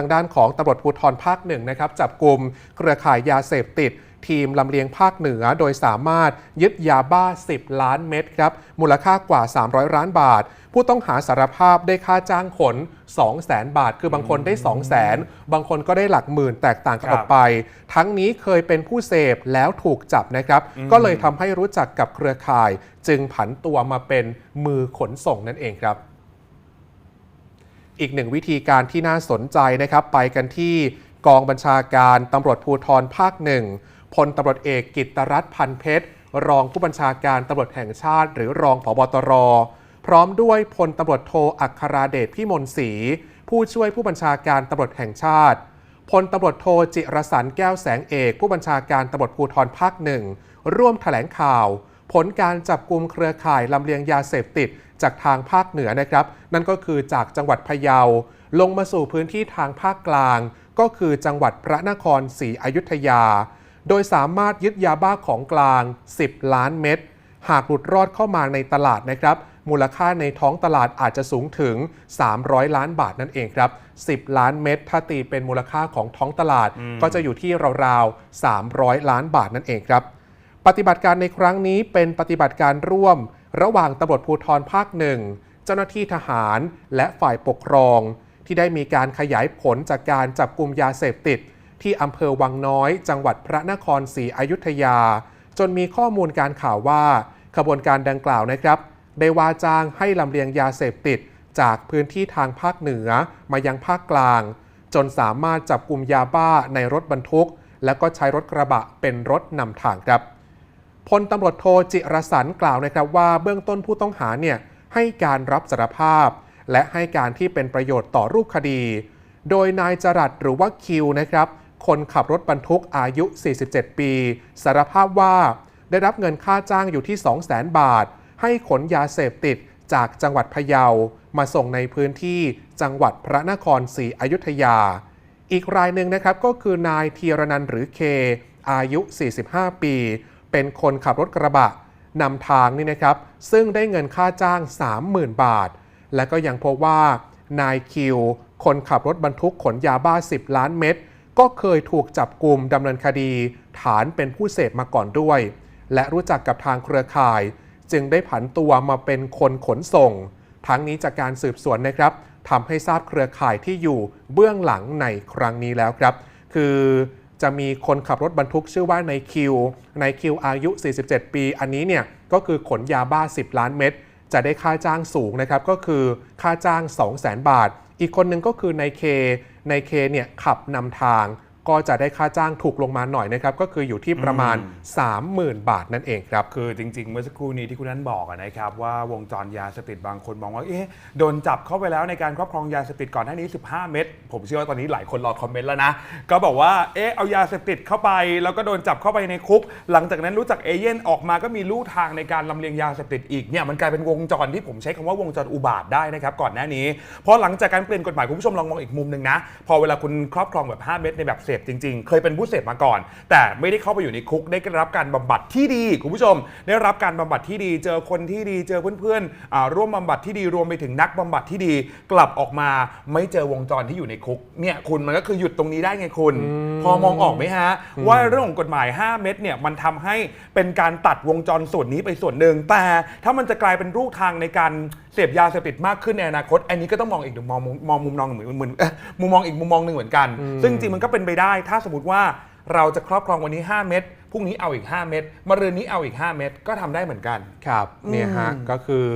ทางด้านของตำรวจภูธรภาคหนึ่งนะครับจับกลุ่มเครือข่ายยาเสพติด ทีมลำเลียงภาคเหนือโดยสามารถยึดยาบ้า 10 ล้านเม็ดครับ มูลค่ากว่า 300 ล้านบาท ผู้ต้องหาสารภาพได้ค่าจ้างขน 2 0 0 0 0 0 บาท คือบางคนได้ 2 0 0 0 0 0 บางคนก็ได้หลักหมื่นแตกต่างกันคอรัอบกไป ทั้งนี้เคยเป็นผู้เสพแล้วถูกจับนะครับ ก็เลยทำให้รู้จักกับเครือข่าย จึงผันตัวมาเป็นมือขนส่งนั่นเองครับ อีกหนึ่งวิธีการที่น่าสนใจนะครับ ไปกันที่กองบัญชาการตำรวจภูธรภาคหนึ่งพลตำรวจเอกกิตตรัฐพันเพชร รองผู้บัญชาการตำรวจแห่งชาติ หรือรองผบตร พร้อมด้วยพลตำรวจโทอัคราเดชพิมลศรีผู้ช่วยผู้บัญชาการตำรวจแห่งชาติพลตำรวจโทจิรสันแก้วแสงเอก ผู้บัญชาการตำรวจภูธรภาคหนึ่งร่วมแถลงข่าว ผลการจับกลุ่มเครือข่ายลำเลียงยาเสพติด จากทางภาคเหนือนะครับ นั่นก็คือจากจังหวัดพะเยา ลงมาสู่พื้นที่ทางภาคกลาง ก็คือจังหวัดพระนครศรีอยุธยา โดยสามารถยึดยาบ้าของกลาง 10 ล้านเม็ดหากหลุดรอดเข้ามาในตลาดนะครับ มูลค่าในท้องตลาดอาจจะสูงถึง 300 ล้านบาทนั่นเองครับ 10 ล้านเม็ดถ้าตีเป็นมูลค่าของท้องตลาด ก็จะอยู่ที่ราวๆ 300 ล้านบาทนั่นเองครับ ปฏิบัติการในครั้งนี้เป็นปฏิบัติการร่วม ระหว่างตำรวจภูธรภาคหนึ่งเจ้าหน้าที่ทหารและฝ่ายปกครอง ที่ได้มีการขยายผลจากการจับกลุ่มยาเสพติด ที่อำเภอวังน้อย จังหวัดพระนครศรีอยุธยา จนมีข้อมูลการข่าวว่าขบวนการดังกล่าวนะครับ ได้ว่าจ้างให้ลำเลียงยาเสพติด จากพื้นที่ทางภาคเหนือมายังภาคกลาง จนสามารถจับกลุ่มยาบ้าในรถบรรทุก และก็ใช้รถกระบะเป็นรถนำทางครับ พลตำรวจโทจิรสันกล่าวนะครับว่าเบื้องต้นผู้ต้องหาเนี่ยให้การรับสารภาพ และให้การที่เป็นประโยชน์ต่อรูปคดี โดยนายจรัสหรือว่าคิวนะครับ คนขับรถบรรทุกอายุ 47 ปี สารภาพว่าได้รับเงินค่าจ้างอยู่ที่ 200,000 บาท ให้ขนยาเสพติดจากจังหวัดพะเยา มาส่งในพื้นที่จังหวัดพระนครศรีอยุธยา อีกรายหนึ่งนะครับก็คือนายธียรนันหรือเค อายุ 45 ปี เป็นคนขับรถกระบะนำทางนี่นะครับ ซึ่งได้เงินค่าจ้าง 30,000 บาท และก็ยังพบว่านายคิว คนขับรถบรรทุกขนยาบ้า 10 ล้านเม็ดก็เคยถูกจับกลุ่มดำเนินคดี ฐานเป็นผู้เสพมาก่อนด้วย และรู้จักกับทางเครือข่าย จึงได้ผันตัวมาเป็นคนขนส่ง ทั้งนี้จากการสืบสวนนะครับทำให้ทราบเครือข่ายที่อยู่เบื้องหลังในครั้งนี้แล้วครับ คือ จะมีคนขับรถบรรทุกชื่อว่านายคิวนายคิวอายุ 47 ปี อันนี้เนี่ยก็คือขนยาบ้า 10 ล้านเม็ดจะได้ค่าจ้างสูงนะครับก็คือค่าจ้าง 200,000 บาท อีกคนหนึ่งก็คือนายเคนายเคเนี่ยขับนำทาง ก็จะได้ค่าจ้างถูกลงมาหน่อยนะครับ ก็คืออยู่ที่ประมาณ 30,000 บาทนั่นเองครับ คือจริง ๆ เมื่อสักครู่นี้ที่คุณนั้นบอกอะนะครับ ว่าวงจรยาเสพติดบางคนมองว่าเอ๊ะโดนจับเข้าไปแล้วในการครอบครองยาเสพติดก่อนหน้านี้ 15 เม็ดผมเชื่อว่าตอนนี้หลายคนรอคอมเมนต์แล้วนะ ก็บอกว่าเอ๊ะเอายาเสพติดเข้าไป แล้วก็โดนจับเข้าไปในคุก หลังจากนั้นรู้จักเอเย่นออกมาก็มีลู่ทางในการลำเลียงยาเสพติดอีกเนี่ยมันกลายเป็นวงจรที่ผมใช้คำว่าวงจรอุบาทได้นะครับก่อนหน้านี้เพราะหลังจากการเปลี่ยนกฎหมายคุณผู้ชมลองมองอีกมุมหนึ่งนะพอเวลาคุณครอบครองแบบ 5 เม็ดในแบบเสพจริง ๆ เคยเป็นผู้เสพมาก่อน แต่ไม่ได้เข้าไปอยู่ในคุกได้รับการบำบัดที่ดีคุณผู้ชม ได้รับการบำบัดที่ดี เจอคนที่ดีเจอเพื่อนๆอ่าร่วมบำบัดที่ดีรวมไปถึงนักบำบัดที่ดี กลับออกมาไม่เจอวงจรที่อยู่ในคุกเนี่ยคุณมันก็คือหยุดตรงนี้ได้ไงคุณ พอมองออกไหมฮะ ว่าเรื่องของกฎหมาย 5 เม็ดเนี่ยมันทำให้เป็นการตัดวงจรส่วนนี้ไปส่วนหนึ่งแต่ถ้ามันจะกลายเป็นรูทางในการ เสพยาเสพติดมากขึ้นในอนาคต อันนี้ก็ต้องมองอีกมองมุมมองมุมมองเหมือนเหมือนเอ๊ะมุมมองอีกมุมมองหนึ่งเหมือนกัน ซึ่งจริงๆมันก็เป็นไปได้ ถ้าสมมติว่าเราจะครอบครองวันนี้ 5 เม็ดพรุ่งนี้เอาอีก 5 เม็ดมะรืนนี้เอาอีก 5 เม็ดก็ทำได้เหมือนกัน ครับเนี่ยฮะก็คือ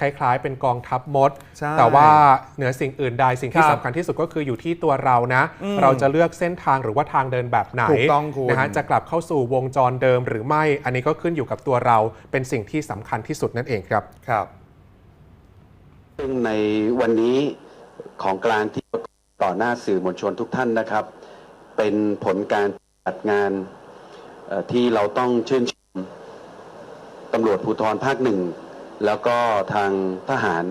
คล้ายๆเป็นกองทัพมด ใช่แต่ว่าเหนือสิ่งอื่นใดสิ่งที่ครับสำคัญที่สุดก็คืออยู่ที่ตัวเรานะ เราจะเลือกเส้นทางหรือว่าทางเดินแบบไหนถูกต้องคุณ นะฮะจะกลับเข้าสู่วงจรเดิมหรือไม่ อันนี้ก็ขึ้นอยู่กับตัวเราเป็นสิ่งที่สำคัญที่สุดนั่นเองครับ ครับ ซึ่งในวันนี้ของกลางที่ประกาศต่อหน้าสื่อมวลชนทุกท่านนะครับ เป็นผลการจัดงานที่เราต้องชื่นชมตำรวจภูธรภาคหนึ่ง แล้วก็ทางทหาร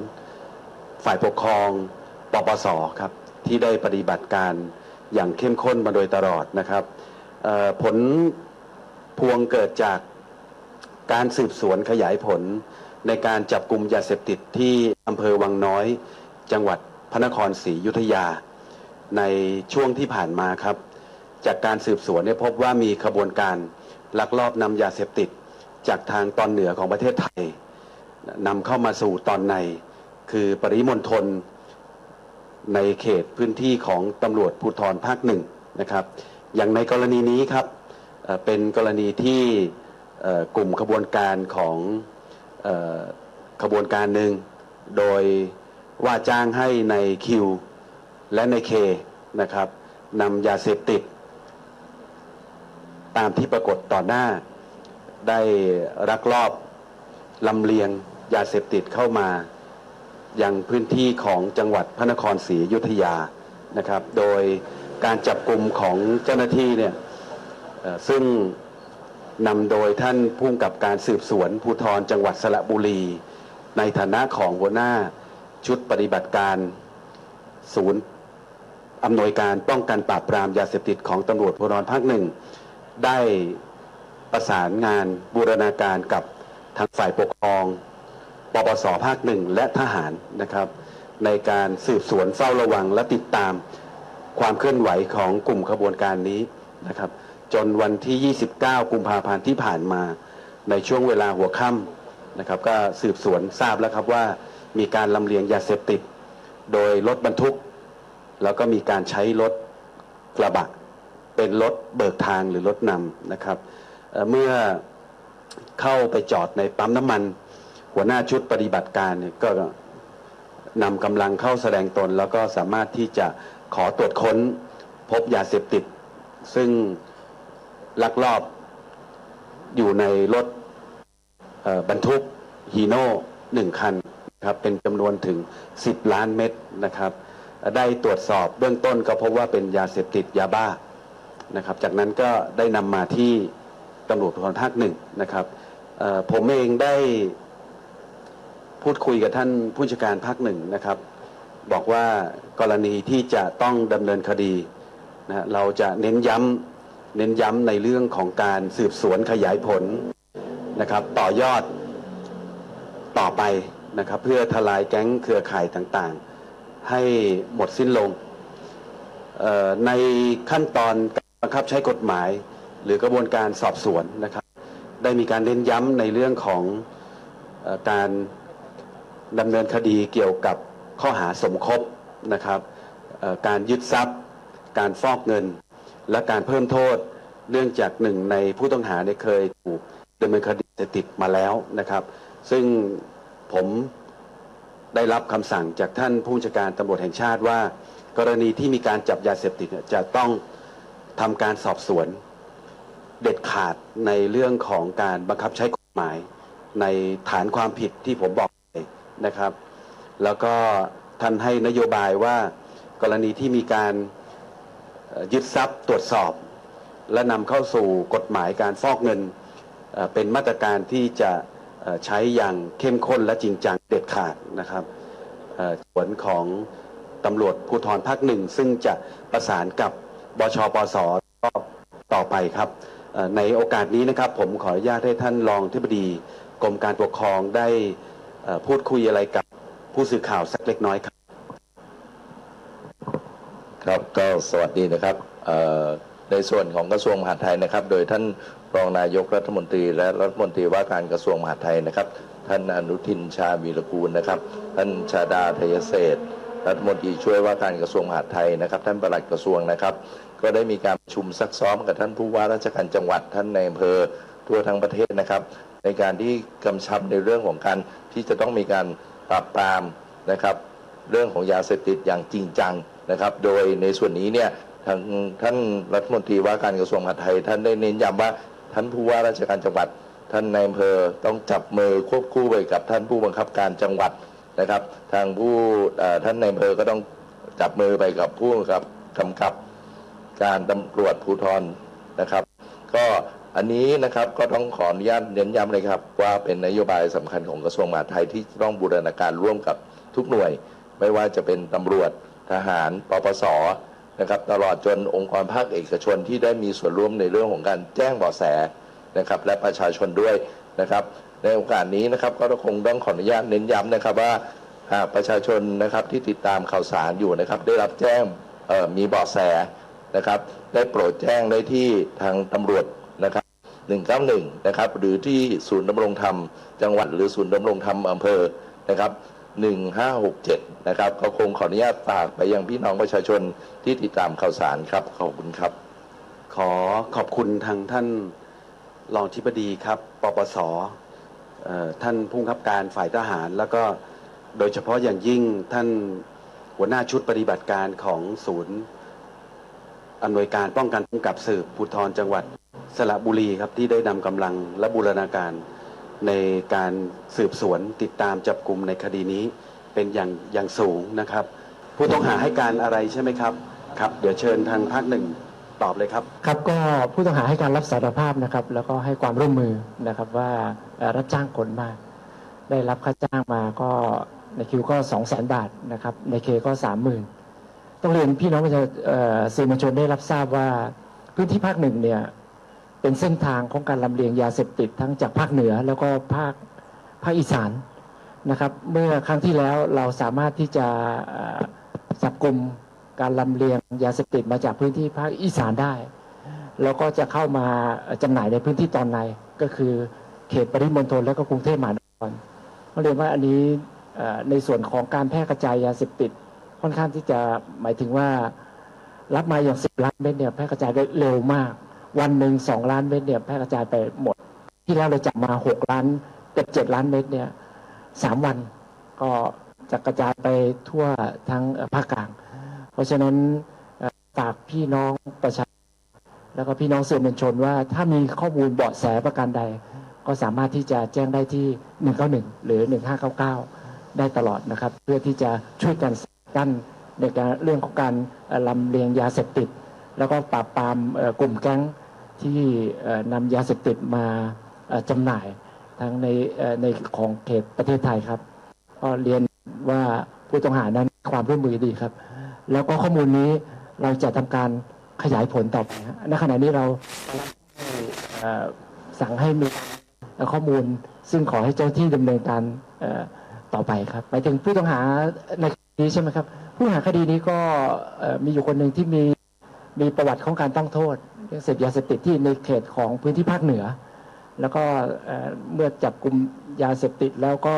ฝ่ายปกครองปปสครับ ที่ได้ปฏิบัติการอย่างเข้มข้นมาโดยตลอดนะครับผลพวงเกิดจาก การสืบสวนขยายผลในการจับกลุ่มยาเสพติดที่อำเภอวังน้อย จังหวัดพระนครศรีอยุธยา ในช่วงที่ผ่านมาครับ จากการสืบสวนเนี่ยพบว่ามีขบวนการลักลอบนำยาเสพติด จากทางตอนเหนือของประเทศไทยนำเข้ามาสู่ตอนใน คือปริมณฑลในเขตพื้นที่ของตำรวจภูธรภาคหนึ่งนะครับ อย่างในกรณีนี้ครับเป็นกรณีที่ กลุ่มขบวนการของออขบวนการหนึ่งโดยว่าจ้างให้ในคิวและในเคนะครับนำยาเสพติด ตามที่ปรากฏต่อหน้า ได้รักลอบลำเลียงยาเสพติดเข้ามา ยังพื้นที่ของจังหวัดพระนครศรีอยุธยานะครับ โดยการจับกลุ่มของเจ้าหน้าที่เนี่ยซึ่ง นำโดยท่านผู้กำกับการสืบสวนภูธรจังหวัดสระบุรี ในฐานะของหัวหน้าชุดปฏิบัติการศูนย์อำนวยการป้องกันปราบปรามยาเสพติดของตำรวจภูธรภาคหนึ่ง ได้ประสานงานบูรณาการกับทางฝ่ายปกครองปปสภาคหนึ่งและทหารนะครับ ในการสืบสวนเฝ้าระวังและติดตามความเคลื่อนไหวของกลุ่มขบวนการนี้นะครับ จนวันที่ 29 กุมภาพันธ์ที่ผ่านมาในช่วงเวลาหัวค่ำนะครับ ก็สืบสวนทราบแล้วครับว่ามีการลำเลียงยาเสพติด โดยรถบรรทุก แล้วก็มีการใช้รถกระบะ เป็นรถเบิกทางหรือรถนำนะครับเเมื่อเข้าไปจอดในปั๊มน้ำมัน หัวหน้าชุดปฏิบัติการเนี่ยก็นำกำลังเข้าแสดงตน แล้วก็สามารถที่จะขอตรวจค้นพบยาเสพติด ซึ่ง ลักลอบอยู่ในรถบรรทุกฮีโน่หนึ่งคันครับเป็นจำนวนถึง 10 ล้านเม็ดนะครับ ได้ตรวจสอบเบื้องต้นก็พบว่าเป็นยาเสพติดยาบ้านะครับ จากนั้นก็ได้นำมาที่ตำรวจภูธรภาคหนึ่งนะครับผมเองได้พูดคุยกับท่านผู้จัดการภาคหนึ่งนะครับ บอกว่ากรณีที่จะต้องดำเนินคดีนะเราจะเน้นย้ำ เน้นย้ำในเรื่องของการสืบสวนขยายผลนะครับ ต่อยอดต่อไปนะครับ เพื่อทลายแก๊งเครือข่ายต่างๆ ให้หมดสิ้นลง ในขั้นตอนการบังคับใช้กฎหมาย หรือกระบวนการสอบสวนนะครับ ได้มีการเน้นย้ำในเรื่องของออการดำเนินคดีเกี่ยวกับข้อหาสมคบนะครับการยึดทรัพย์ การฟอกเงิน และการเพิ่มโทษเนื่องจากหนึ่งในผู้ต้องหาเนี่ยเคยถูกดำเนินคดีเสติดมาแล้วนะครับ ซึ่งผมได้รับคำสั่งจากท่านผู้บัญชการตำรวจแห่งชาติว่า กรณีที่มีการจับยาเสพติดจะต้องทำการสอบสวนเด็ดขาดในเรื่องของการบังคับใช้กฎหมาย ในฐานความผิดที่ผมบอกไปนะครับ แล้วก็ท่านให้นโยบายว่ากรณีที่มีการ ยึดทรัพย์ตรวจสอบ และนำเข้าสู่กฎหมายการฟอกเงิน เป็นมาตรการที่จะใช้อย่างเข้มข้นและจริงจังเด็ดขาดนะครับส่วนของตำรวจภูธรภาคหนึ่ง ซึ่งจะประสานกับบชปสก็ต่อไปครับในโอกาสนี้นะครับผมขออนุญาตให้ท่านรองที่ปดีกรมการปกครองได้พูดคุยอะไรกับผู้สื่อข่าวสักเล็กน้อยครับ ครับก็สวัสดีนะครับในส่วนของกระทรวงมหาดไทยนะครับ โดยท่านรองนายกรัฐมนตรี และรัฐมนตรีว่าการกระทรวงมหาดไทยนะครับ ท่านอนุทินชาญวีรกูลนะครับ ท่านชาดาทยเศรษรัฐมนตรีช่วยว่าการกระทรวงมหาดไทยนะครับ ท่านประหลัดกระทรวงนะครับ ก็ได้มีการประชุมซักซ้อมกับท่านผู้ว่าราชการจังหวัดท่านในอำเภอทั่วทั้งประเทศนะครับ ในการที่กำชับในเรื่องของการที่จะต้องมีการปราบปรามนะครับ เรื่องของยาเสพติดอย่างจริงจัง นะครับ โดยในส่วนนี้เนี่ยทางท่านรัฐมนตรีว่าการกระทรวงมหาดไทย ท่านได้เน้นย้ำว่าท่านผู้ว่าราชการจังหวัด ท่านในอำเภอต้องจับมือควบคู่ไปกับท่านผู้บังคับการจังหวัดนะครับ ทางผู้ท่านในอำเภอก็ต้องจับมือไปกับผู้กำกับกำกับการตำรวจภูธรนะครับ ก็อันนี้นะครับก็ต้องขออนุญาตเน้นย้ำเลยครับ ว่าเป็นนโยบายสำคัญของกระทรวงมหาดไทยที่ต้องบูรณาการร่วมกับทุกหน่วย ไม่ว่าจะเป็นตำรวจ ทหารปปสนะครับตลอดจนองค์กรภาคเอกชนที่ได้มีส่วนร่วมในเรื่องของการแจ้งเบาะแสนะครับและประชาชนด้วยนะครับ ในโอกาสนี้นะครับก็คงต้องขออนุญาตเน้นย้ำนะครับว่าหากประชาชนนะครับที่ติดตามข่าวสารอยู่นะครับ ได้รับแจ้งมีเบาะแสนะครับ ได้โปรดแจ้งได้ที่ทางตำรวจนะครับ 191 นะครับ หรือที่ศูนย์ดำรงธรรม จังหวัดหรือศูนย์ดำรงธรรมอำเภอนะครับ 1567 นะครับ ก็คงขออนุญาตฝากไปยังพี่น้องประชาชนที่ติดตามข่าวสารครับ ขอบคุณครับ ขอขอบคุณทางท่านรองทิบดีครับ ปปสท่านผู้บังคับการฝ่ายทหาร แล้วก็โดยเฉพาะอย่างยิ่งท่านหัวหน้าชุดปฏิบัติการของศูนย์อำนวยการป้องกันกำกับสืบภูธรจังหวัดสระบุรีครับที่ได้นำกำลังและบูรณาการ ในการสืบสวนติดตามจับกลุ่มในคดีนี้เป็นอย่างอย่างสูงนะครับ ผู้ต้องหาให้การอะไรใช่ไหมครับครับ เดี๋ยวเชิญทางภาคหนึ่งตอบเลยครับครับก็ผู้ต้องหาให้การรับสารภาพนะครับ แล้วก็ให้ความร่วมมือนะครับว่ารับจ้างขนมาได้รับค่าจ้างมาก็ในคิวก็2 0 0 0 0 0บาทนะครับ ในเคก็30,000ต้องเรียนพี่น้องประชาสื่อมวลชนได้รับทราบว่าพื้นที่ภาคหนึ่งเนี่ย เป็นเส้นทางของการลำเลียงยาเสพติดทั้งจากภาคเหนือแล้วก็ภาคภาคอีสานนะครับ เมื่อครั้งที่แล้วเราสามารถที่จะจับกลุ่มการลำเลียงยาเสพติดมาจากพื้นที่ภาคอีสานได้ แล้วก็จะเข้ามาจำหน่ายในพื้นที่ตอนในก็คือเขตปริมณฑลและก็กรุงเทพมหานครต้องเรียนว่าอันนี้ในส่วนของการแพร่กระจายยาเสพติดค่อนข้างที่จะหมายถึงว่ารับมาอย่างสิบล้านเม็ดเนี่ยแพร่กระจายได้เร็วมาก วันหนึ่งสองล้านเม็ดเนี่ยแพร่กระจายไปหมด ที่แล้วเราจับมาหกล้านเกือบเจ็ดล้านเม็ดเนี่ยสามวันก็จะกระจายไปทั่วทั้งภาคกลาง เพราะฉะนั้นฝากพี่น้องประชาแล้วก็พี่น้องสื่อมวลชนว่าถ้ามีข้อมูลเบาะแสประการใด ก็สามารถที่จะแจ้งได้ที่ 191 หรือ 1599 ได้ตลอดนะครับ เพื่อที่จะช่วยกันกั้นในการเรื่องของการลำเลียงยาเสพติด แล้วก็ปราบปรามกลุ่มแก๊งที่นำยาเสพติดมาจำหน่ายทั้งในในของเขตประเทศไทยครับก็เรียนว่าผู้ต้องหานั้นความร่วมมือดีครับ แล้วก็ข้อมูลนี้เราจะทำการขยายผลต่อไปณขณะนี้เราสั่งให้มีข้อมูลซึ่งขอให้เจ้าที่ดำเนินการต่อไปครับหมายถึงผู้ต้องหาในคดีนี้ใช่ไหมครับ ผู้ต้องหาคดีนี้ก็มีอยู่คนหนึ่งที่มี มีประวัติของการต้องโทษเรื่องเสพยาเสพติดที่ในเขตของพื้นที่ภาคเหนือ แล้วก็เมื่อจับกลุ่มยาเสพติดแล้วก็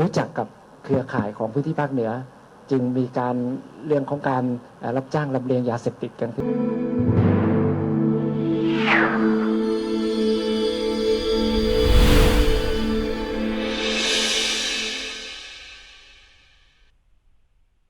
รู้จักกับเครือข่ายของพื้นที่ภาคเหนือ จึงมีการเรื่องของการรับจ้างลำเลียงยาเสพติดกันขึ้น